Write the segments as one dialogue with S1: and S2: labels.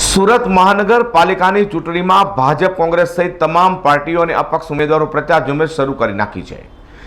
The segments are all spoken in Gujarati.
S1: સુરત મહાનગરપાલિકાની ચૂંટણીમાં ભાજપ, કોંગ્રેસ સહિત તમામ પાર્ટીઓ અને અપક્ષ ઉમેદવારો પ્રચાર ઝુંબેશ શરૂ કરી નાખી છે.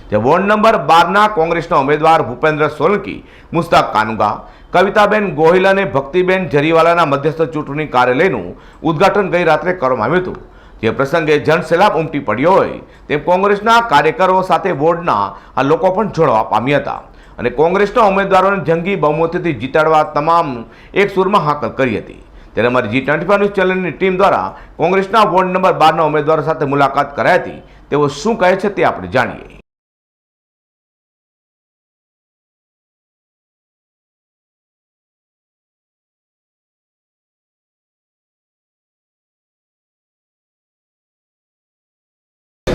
S1: જે વોર્ડ નંબર બારના કોંગ્રેસના ઉમેદવાર ભૂપેન્દ્ર સોલંકી, મુસ્તાક કાનુગા, કવિતાબેન ગોહિલ અને ભક્તિબેન જરીવાલાના મધ્યસ્થ ચૂંટણી કાર્યાલયનું ઉદ્ઘાટન ગઈ રાત્રે કરવામાં આવ્યું હતું. જે પ્રસંગે જનસેલાબ ઉમટી પડ્યો હોય તેમ કોંગ્રેસના કાર્યકરો સાથે વોર્ડના આ લોકો પણ જોડવા પામ્યા હતા અને કોંગ્રેસના ઉમેદવારોને જંગી બહુમતીથી જીતાડવા તમામ એક સુરમાં હાકલ કરી હતી. ત્યારે અમારી જી ટ્વેન્ટી ફાઇવ ન્યૂઝ ચેનલની ટીમ દ્વારા કોંગ્રેસના વોર્ડ નંબર બારના ઉમેદવારો સાથે મુલાકાત કરાઈ હતી, તેઓ શું કહે છે તે આપણે જાણીએ.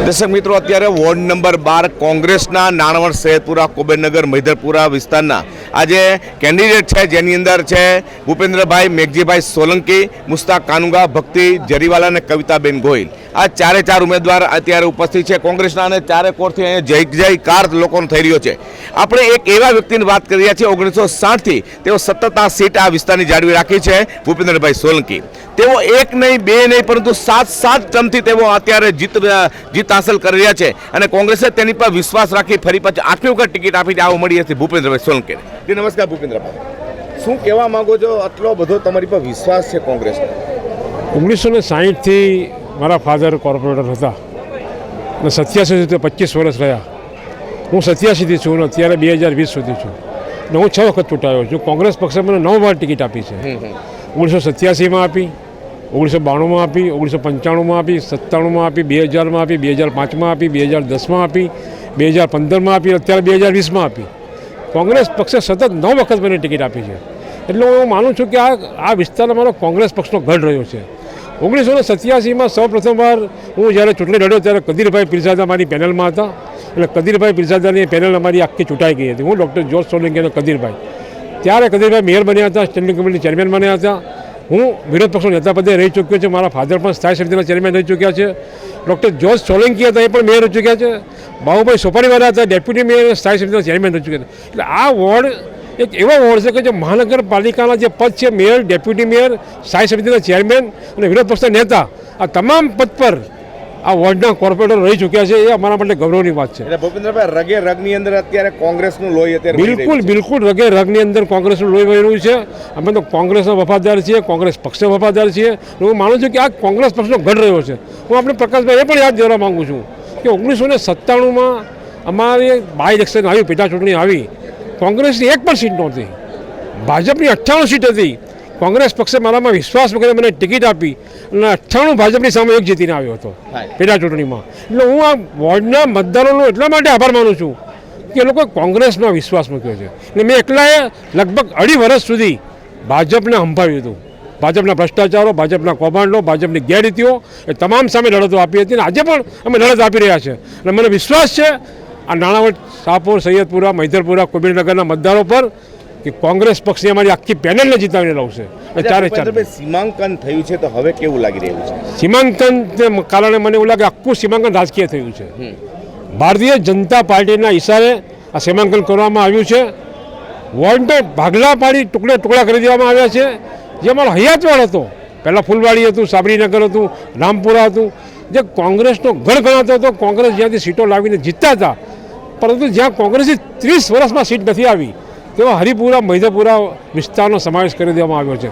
S1: દર્શક મિત્રો, અત્યારે વોર્ડ નંબર બાર કોંગ્રેસના નાણવણ શહેરપુરા, કુબેરનગર, મૈધરપુરા વિસ્તારના આજે કેન્ડિડેટ છે, જેની અંદર છે ભૂપેન્દ્રભાઈ મેઘજીભાઈ સોલંકી, મુસ્તાક કાનુગા, ભક્તિ જરીવાલા અને કવિતાબેન ગોહિલ. આ ચારે ચાર ઉમેદવાર અત્યારે ઉપસ્થિત છે. કોંગ્રેસના અને ચારે કોરથી અહીંયા જય જયકાર લોકોનો થઈ રહ્યો છે. આપણે એક એવા વ્યક્તિની વાત કરી રહ્યા છીએ, ઓગણીસો સાઠથી તેઓ સતત આ સીટ આ વિસ્તારની જાળવી રાખી છે, ભૂપેન્દ્રભાઈ સોલંકી. તેઓ એક નહીં, બે નહીં, પરંતુ સાત સાત ટર્મથી તેઓ અત્યારે જીત જીત હાંસલ કરી રહ્યા છે. અને કોંગ્રેસે તેની પર વિશ્વાસ રાખી ફરી પાછી આઠમી વખત ટિકિટ આપીને આવું મળી હતી ભૂપેન્દ્રભાઈ સોલંકીને. નમસ્કાર ભૂપેન્દ્રભાઈ. શું કહેવા માંગો છો? આટલો બધો તમારી પર વિશ્વાસ છે કોંગ્રેસનો?
S2: ઓગણીસો ને સાહીઠથી મારા ફાધર કોર્પોરેટર હતા. અને સત્યાસી સુધી પચીસ વર્ષ રહ્યા. હું સત્યાસીથી છું અને અત્યારે બે હજાર વીસ સુધી છું. અને હું છ વખત ચૂંટાયો છું. કોંગ્રેસ પક્ષે મને નવ વાર ટિકિટ આપી છે. ઓગણીસો સત્યાસીમાં આપી ઓગણીસો બાણુંમાં આપી ઓગણીસો પંચાણુંમાં આપી સત્તાણુંમાં આપી બે હજારમાં આપી બે હજાર પાંચમાં આપી બે હજાર દસમાં આપી બે હજાર પંદરમાં આપી અત્યારે બે હજાર વીસમાં આપી. કોંગ્રેસ પક્ષે સતત નવ વખત મને ટિકિટ આપી છે. એટલે હું માનું છું કે આ આ વિસ્તારમાં મારો કોંગ્રેસ પક્ષનો ગઢ રહ્યો છે. ઓગણીસો ને સત્યાસીમાં સૌ પ્રથમવાર હું જ્યારે ચૂંટણી લડ્યો ત્યારે કદીરભાઈ પીરઝાદા મારી પેનલમાં હતા. એટલે કદીરભાઈ પીરઝાદાની પેનલ અમારી આખી ચૂંટાઈ ગઈ હતી. હું ડૉક્ટર જોર્જ સોલંકી અને કદીરભાઈ. ત્યારે કદીરભાઈ મેયર બન્યા હતા, સ્ટેન્ડિંગ કમિટી ચેરમેન બન્યા હતા. હું વિરોધ પક્ષનો નેતા પદે રહી ચૂક્યો છું. મારા ફાધર પણ સ્થાયી સમિતિના ચેરમેન રહી ચૂક્યા છે. ડૉક્ટર જોર્જ સોલંકી હતા એ પણ મેયર રહી ચૂક્યા છે. બાહુભાઈ સોપારીવાલા હતા, ડેપ્યુટી મેયર સ્થાયી સમિતિના ચેરમેન રહી ચૂક્યા છે. એટલે આ વોર્ડ એક એવો વોર્ડ છે કે જે મહાનગરપાલિકાના જે પદ છે મેયર ડેપ્યુટી મેયર સ્થાયી સમિતિના ચેરમેન અને વિરોધ પક્ષના નેતા આ તમામ પદ પર આ વોર્ડના કોર્પોરેટર રહી ચૂક્યા છે એ અમારા માટે ગૌરવની વાત છે.
S1: એટલે ભૂપેન્દ્રભાઈ રગે રગની અંદર અત્યારે કોંગ્રેસનું લોહી અત્યારે
S2: બિલકુલ બિલકુલ રગે રગની અંદર કોંગ્રેસનું લોહી વહી રહ્યું છે. અમે તો કોંગ્રેસના વફાદાર છીએ કોંગ્રેસ પક્ષના વફાદાર છીએ. હું માનું છું કે આ કોંગ્રેસ પક્ષનો ગઢ રહ્યો છે. હું આપણે પ્રકાશભાઈ એ પણ યાદ દેવા માગું છું કે ઓગણીસો ને સત્તાણુંમાં અમારી બાય ઇલેક્શન આવી પેટા ચૂંટણી આવી. કોંગ્રેસની એક પણ સીટ નહોતી. ભાજપની અઠ્ઠાણું સીટ હતી. કોંગ્રેસ પક્ષે મારામાં વિશ્વાસ વગેરે મને ટિકિટ આપી અને અઠ્ઠાણું ભાજપની સામે એક જીતીને આવ્યો હતો. પેટા ચૂંટણીમાં. એટલે હું આ વોર્ડના મતદારોનો એટલા માટે આભાર માનું છું કે એ લોકોએ કોંગ્રેસમાં વિશ્વાસ મૂક્યો છે. અને મેં એકલાએ લગભગ અઢી વર્ષ સુધી ભાજપને હંભાવ્યું હતું. ભાજપના ભ્રષ્ટાચારો ભાજપના કૌભાંડો ભાજપની ગેરરીતિઓ એ તમામ સામે લડતો આપી હતી. અને આજે પણ અમે લડત આપી રહ્યા છે. અને મને વિશ્વાસ છે આ નાણાવટ શાહપુર સૈયદપુરા મૈદરપુરા કુબીરનગરના મતદારો પર કે કોંગ્રેસ પક્ષની અમારી આખી પેનલને જીતાવીને લાવશે. ચારે ચાર.
S1: સીમાંકન થયું છે તો હવે કેવું લાગી રહ્યું છે?
S2: સીમાંકન કારણે મને એવું લાગે આખું સીમાંકન રાજકીય થયું છે. ભારતીય જનતા પાર્ટીના ઈશારે આ સીમાંકન કરવામાં આવ્યું છે. વોન્ટેડ ભાગલા પાડી ટુકડે ટુકડા કરી દેવામાં આવ્યા છે. જે અમારો હયાતવાડ હતો. પહેલાં ફૂલવાડી હતું સાબરીનગર હતું રામપુરા હતું. જે કોંગ્રેસનો ગઢ ગણાતો હતો કોંગ્રેસ જ્યાંથી સીટો લાવીને જીતતા હતા પરંતુ જ્યાં કોંગ્રેસની ત્રીસ વર્ષમાં સીટ નથી આવી તેવા હરિપુરા મૈધપુરા વિસ્તારનો સમાવેશ કરી દેવામાં આવ્યો છે.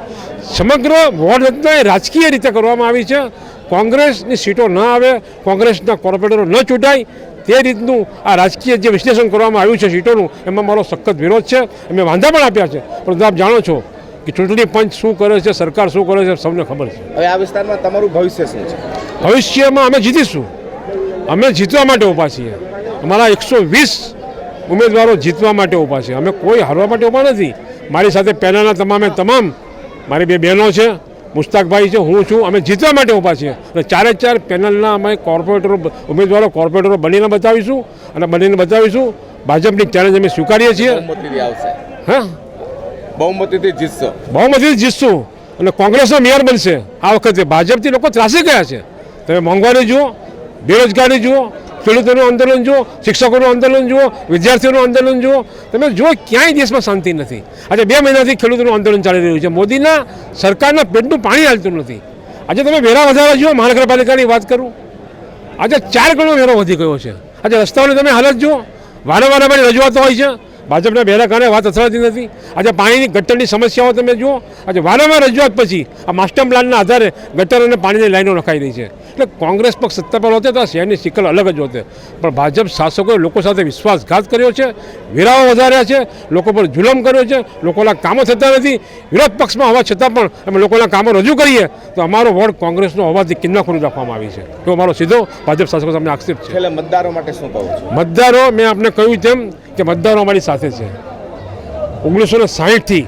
S2: સમગ્ર વોર્ડ રચના એ રાજકીય રીતે કરવામાં આવી છે. કોંગ્રેસની સીટો ન આવે કોંગ્રેસના કોર્પોરેટરો ન ચૂંટાય તે રીતનું આ રાજકીય જે વિશ્લેષણ કરવામાં આવ્યું છે સીટોનું એમાં મારો સખત વિરોધ છે. અમે વાંધા પણ આપ્યા છે. પરંતુ આપ જાણો છો કે ચૂંટણી પંચ શું કરે છે સરકાર શું કરે છે સૌને ખબર છે.
S1: હવે આ વિસ્તારમાં તમારું ભવિષ્ય શું છે?
S2: ભવિષ્યમાં અમે જીતીશું. અમે જીતવા માટે ઊભા છીએ. અમારા એકસો વીસ ઉમેદવારો જીતવા માટે ઊભા છે. અમે કોઈ હારવા માટે ઊભા નથી. મારી સાથે પહેલાંના તમામે તમામ મારી બે બહેનો છે મુસ્તાકભાઈ છે હું છું અમે જીતવા માટે ઊભા છીએ. અને ચારે ચાર પેનલના અમે કોર્પોરેટરો ઉમેદવારો કોર્પોરેટરો બનીને બતાવીશું અને બનીને બતાવીશું. ભાજપની ચેલેન્જ અમે સ્વીકારીએ છીએ.
S1: બહુમતીથી
S2: હા?
S1: બહુમતીથી જીતશો.
S2: બહુમતી જીતશું. અને કોંગ્રેસનો મેયર બનશે. આ વખતે ભાજપથી લોકો ત્રાસી ગયા છે. તમે મોંઘવારી જુઓ બેરોજગારી જુઓ ખેડૂતોનું આંદોલન જુઓ, શિક્ષકોનું આંદોલન જુઓ, વિદ્યાર્થીઓનું આંદોલન જુઓ, તમે જુઓ ક્યાંય દેશમાં શાંતિ નથી. આજે બે મહિનાથી ખેડૂતોનું આંદોલન ચાલી રહ્યું છે. મોદીના સરકારના પેટનું પાણી હાલતું નથી. આજે તમે વેરા વધારા જુઓ, મહાનગરપાલિકાની વાત કરું. આજે ચાર ગણો વેરો વધી ગયો છે. આજે રસ્તાઓની તમે હાલત જુઓ. વારંવાર અમારી રજૂઆતો હોય છે. ભાજપના બેરા કારણે વાત અથડાતી નથી. આજે પાણીની ગટરની સમસ્યાઓ તમે જુઓ. આજે વારંવાર રજૂઆત પછી આ માસ્ટર પ્લાનના આધારે ગટર અને પાણીની લાઈનો નખાઈ રહી છે. એટલે કોંગ્રેસ પક્ષ સત્તા પર હોતે તો આ શહેરની શિકલ અલગ જ હોતે. પણ ભાજપ શાસકોએ લોકો સાથે વિશ્વાસઘાત કર્યો છે વેરાઓ વધાર્યા છે લોકો પર જુલમ કર્યો છે લોકોના કામો થતા નથી. વિરોધ પક્ષમાં હોવા છતાં પણ અમે લોકોના કામો રજૂ કરીએ તો અમારો વોર્ડ કોંગ્રેસનો હોવાથી કિન્નાખોરી રાખવામાં આવી છે. તો અમારો સીધો ભાજપ શાસકો સામે આક્ષેપ છે.
S1: મતદારો માટે શું કહું
S2: મતદારો મેં આપને કહ્યું તેમ કે મતદારો અમારી સાથે છે. ઓગણીસો ને સાહીઠથી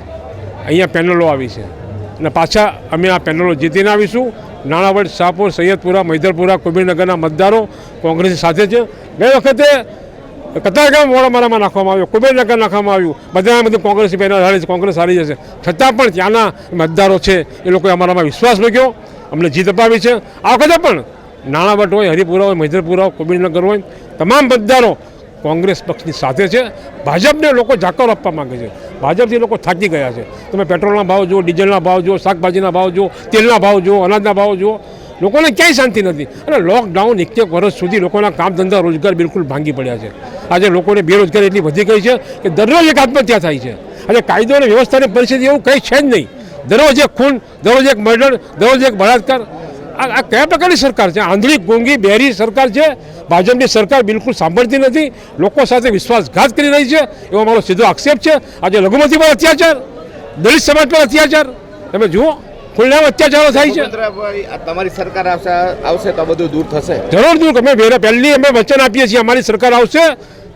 S2: અહીંયા પેનલો આવી છે. અને પાછા અમે આ પેનલો જીતીને આવીશું. નાણાવડ શાહપુર સૈયદપુરા, મૈદરપુરા, કુબીરનગરના મતદારો કોંગ્રેસ સાથે છે. ગઈ વખતે કતારગામ વોર્ડ અમારામાં નાખવામાં આવ્યો, કુબેરનગર નાખવામાં આવ્યું. બધા બધું કોંગ્રેસ પેનલ હારી કોંગ્રેસ હારી જશે. છતાં પણ ત્યાંના મતદારો છે, એ લોકોએ અમારામાં વિશ્વાસ મૂક્યો. અમને જીત અપાવી છે. આ વખતે પણ નાણાવટ હોય, હરિપુરા હોય, મૈદરપુરા હોય, કુબીરનગર હોય, તમામ મતદારો કોંગ્રેસ પક્ષની સાથે છે. ભાજપને લોકો જાકર આપવા માગે છે. ભાજપથી લોકો થાકી ગયા છે. તમે પેટ્રોલના ભાવ જુઓ, ડીઝલના ભાવ જુઓ, શાકભાજીના ભાવ જુઓ, તેલના ભાવ જુઓ, અનાજના ભાવ જુઓ, લોકોને ક્યાંય શાંતિ નથી. અને લોકડાઉન એક એક વર્ષ સુધી લોકોના કામ ધંધા, રોજગાર બિલકુલ ભાંગી પડ્યા છે. આજે લોકોને બેરોજગારી એટલી વધી ગઈ છે કે દરરોજ એક આત્મહત્યા થાય છે. આજે કાયદો અને વ્યવસ્થાની પરિસ્થિતિ એવું કંઈ છે જ નહીં. દરરોજ એક ખૂન, દરરોજ એક મર્ડર, દરરોજ એક બળાત્કાર આ કયા પ્રકારની સરકાર છે? આંધળી ગોંગી બેરી સરકાર છે? ભાજપની સરકાર બિલકુલ સાંભળતી નથી. લોકો સાથે વિશ્વાસઘાત કરી રહી છે. એવો મારો સીધો આક્ષેપ છે. આજે લઘુમતી પર અત્યાચાર દલિત સમાજ પર અત્યાચાર. તમે જુઓ ખુલ્લામ અત્યાચારો થાય છે.
S1: તમારી સરકાર આવશે આવશે તો બધું દૂર થશે.
S2: જરૂર દૂર. અમે વેરા પહેલી અમે વચન આપીએ છીએ અમારી સરકાર આવશે.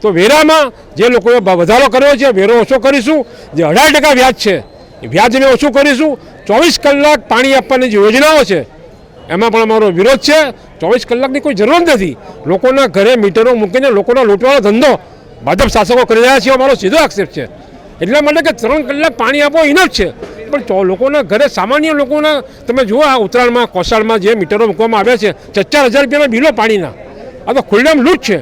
S2: તો વેરામાં જે લોકોએ વધારો કર્યો છે વેરો ઓછો કરીશું. જે અઢાર ટકા વ્યાજ છે એ વ્યાજ અમે ઓછું કરીશું. ચોવીસ કલાક પાણી આપવાની જે યોજનાઓ છે એમાં પણ અમારો વિરોધ છે. ચોવીસ કલાકની કોઈ જરૂર નથી. લોકોના ઘરે મીટરો મૂકીને લોકોના લૂંટવાનો ધંધો ભાજપ શાસકો કરી રહ્યા છે. અમારો સીધો આક્ષેપ છે. એટલા માટે કે ત્રણ કલાક પાણી આપો ઇનફ છે. પણ લોકોના ઘરે સામાન્ય લોકોના, તમે જુઓ આ ઉત્તરાયણમાં, કોસાળમાં જે મીટરો મૂકવામાં આવ્યા છે ચાર હજાર રૂપિયાના બિલો પાણીના. આ તો ખુલ્લામ લૂંટ છે.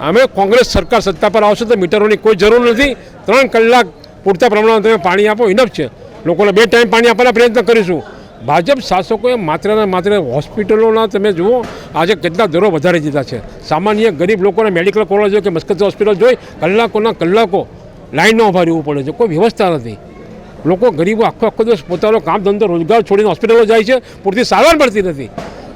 S2: અમે કોંગ્રેસ સરકાર સત્તા પર આવશે તો મીટરોની કોઈ જરૂર નથી. ત્રણ કલાક પૂરતા પ્રમાણમાં તમે પાણી આપો ઇનફ છે. લોકોને બે ટાઈમ પાણી આપવાના પ્રયત્ન કરીશું. ભાજપ શાસકોએ માત્ર ને માત્ર હોસ્પિટલોના, તમે જુઓ, આજે કેટલા દરો વધારી દીધા છે. સામાન્ય ગરીબ લોકોને મેડિકલ કોલેજો કે મસ્કત હોસ્પિટલ જોઈ, કલાકોના કલાકો લાઈનમાં ઊભા રહેવું પડે છે. કોઈ વ્યવસ્થા નથી. લોકો ગરીબો આખો આખો દિવસ પોતાનો કામ ધંધો રોજગાર છોડીને હોસ્પિટલો જાય છે. પૂરતી સારવાર મળતી નથી.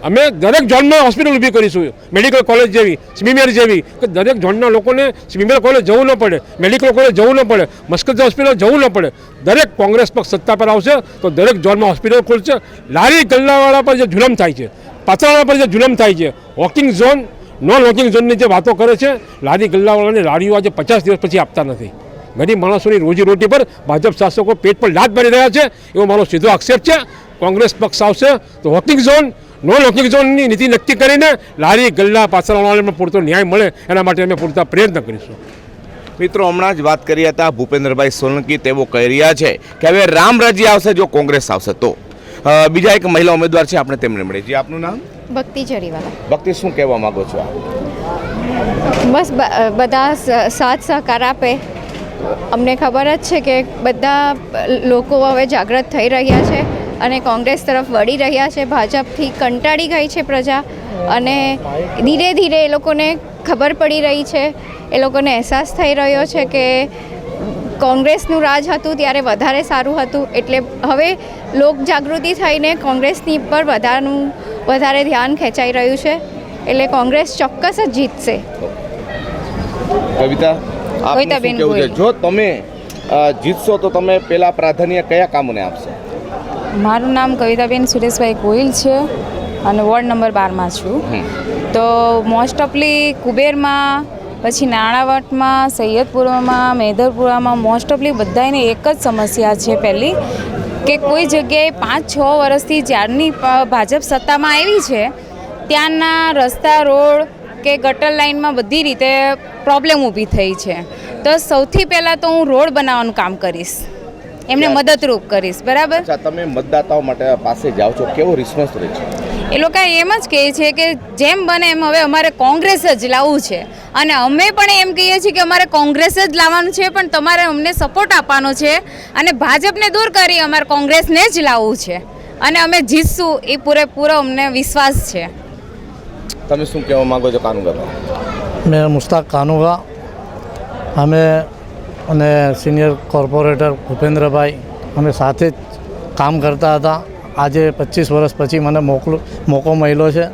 S2: અમે દરેક ઝોનમાં હોસ્પિટલ ઊભી કરીશું. મેડિકલ કોલેજ જેવી સ્મીમેર જેવી. કે દરેક ઝોનના લોકોને સ્મીમેર કોલેજ જવું ન પડે મેડિકલ કોલેજ જવું ન પડે મસ્કત હોસ્પિટલ જવું ન પડે. દરેક કોંગ્રેસ પક્ષ સત્તા પર આવશે તો દરેક ઝોનમાં હોસ્પિટલ ખુલશે. લારી ગલ્લાવાળા પર જે જુલમ થાય છે પાતળાવાળા પર જે જુલમ થાય છે વોકિંગ ઝોન નોન વોકિંગ ઝોનની જે વાતો કરે છે, લારી ગલ્લાવાળાની લારીઓ આજે પચાસ દિવસ પછી આપતા નથી. ગરીબ માણસોની રોજીરોટી પર ભાજપ શાસકો પેટ પર લાત મારી રહ્યા છે, એવો મારો સીધો આક્ષેપ છે. કોંગ્રેસ પક્ષ આવશે તો વોકિંગ ઝોન નોન વોકિંગ ઝોનની નીતિ નક્કી કરીને લારી ગલ્લા પાછળવાળાને પૂરતો ન્યાય મળે એના માટે અમે પૂરતા પ્રયત્ન કરીશું.
S1: મિત્રો હમણાં જ વાત કરી હતા ભૂપેન્દ્રભાઈ સોલંકી તેઓ કહી રહ્યા છે કે હવે રામ રાજ્ય આવશે જો કોંગ્રેસ આવશે તો. બીજા એક મહિલા ઉમેદવાર છે આપણે તેમને મળીએ જી આપનું નામ?
S3: ભક્તિ જરીવાલા.
S1: ભક્તિ શું કહેવા માંગો છો આપ?
S3: બસ બ- બધા સાથ સહકાર આપે. અમને ખબર જ છે કે બધા લોકો હવે જાગૃત થઈ રહ્યા છે. અને કોંગ્રેસ તરફ વળી રહ્યા છે ભાજપથી કંટાળી ગઈ છે પ્રજા અને ધીરે ધીરે એ લોકોને ખબર પડી રહી છે એ લોકોને અહેસાસ થઈ રહ્યો છે કે કોંગ્રેસનું રાજ હતું ત્યારે વધારે સારું હતું એટલે હવે લોક જાગૃતિ થઈને કોંગ્રેસની પર વધારનું વધારે ધ્યાન ખેંચાઈ રહ્યું છે એટલે કોંગ્રેસ ચોક્કસ જ જીતશે.
S1: કવિતા આપનું શું કહેવું છે? જો તમે જીતશો તો તમે પેલા પ્રાધાન્ય કયા કામોને આપશો?
S4: મારું નામ કવિતાબેન સુરેશભાઈ ગોહિલ છે અને વોર્ડ નંબર બારમાં છું. તો મોસ્ટ ઓફલી કુબેરમાં પછી નાણાવટમાં સૈયદપુરામાં મેધરપુરામાં મોસ્ટ ઓફલી બધાને એક જ સમસ્યા છે પહેલી કે કોઈ જગ્યાએ પાંચ છ વર્ષથી જ્યારની ભાજપ સત્તામાં આવી છે ત્યાંના રસ્તા રોડ કે ગટર લાઇનમાં બધી રીતે પ્રોબ્લેમ ઊભી થઈ છે. તો સૌથી પહેલાં તો હું રોડ બનાવવાનું કામ કરીશ. એમને મદદરૂપ કરીશ બરાબર?
S1: અચ્છા તમે મતદાતાઓ માટે પાસે જાઓ છો. કેવો રિસ્પોન્સ રહે છે?
S4: એ લોકો એમ જ કહે છે કે જેમ બને એમ હવે અમારે કોંગ્રેસ જ લાવવું છે. અને અમે પણ એમ કહીએ છીએ કે અમારે કોંગ્રેસ જ લાવવાનું છે પણ તમારે અમને સપોર્ટ આપવાનો છે અને ભાજપને દૂર કરી અમારે કોંગ્રેસને જ લાવવું છે. અને અમે જીતશું એ પૂરેપૂરો અમને વિશ્વાસ છે.
S1: તમે શું કહેવા માગો છો કાનુગા
S5: મેં મુસ્તાક કાનુગા. અમે અને સિનિયર કોર્પોરેટર ભૂપેન્દ્રભાઈ અમે સાથે જ કામ કરતા હતા. આજે પચીસ વર્ષ પછી મને મોકલો મોકો મળ્યો છે.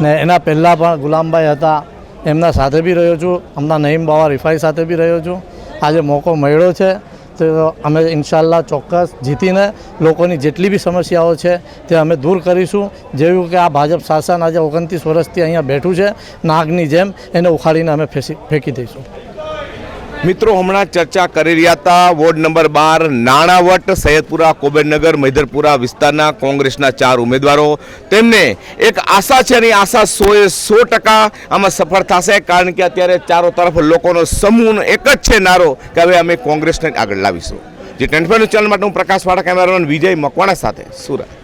S5: ને એના પહેલાં પણ ગુલામભાઈ હતા. એમના સાથે બી રહ્યો છું. હમણાં નઈમ બાવા રિફાઈ સાથે બી રહ્યો છું. આજે મોકો મળ્યો છે. તો અમે ઇન્શાલ્લાહ ચોક્કસ જીતીને લોકોની જેટલી બી સમસ્યાઓ છે તે અમે દૂર કરીશું. જેવું કે આ ભાજપ શાસન આજે ઓગણત્રીસ વર્ષથી અહીંયા બેઠું છે. નાગની જેમ એને ઉખાડીને અમે ફેંસી ફેંકી દઈશું.
S1: મિત્રો, હમણાં ચર્ચા કરી રહ્યા હતા વોર્ડ નંબર બાર, નાણાવટ, સૈયદપુરા કોબેનગર મૈધરપુરા વિસ્તારના કોંગ્રેસના ચાર ઉમેદવારો. તેમને એક આશા છે અને આશા સોએ સો ટકા આમાં સફળ થશે, કારણ કે અત્યારે ચારો તરફ લોકોનો સમૂહ એક જ છે નારો કે હવે અમે કોંગ્રેસને આગળ લાવીશું. જે, ટ્વેન્ટી ચેનલ માટે હું પ્રકાશ વાળા કેમેરામેન વિજય મકવાણા સાથે સુરત.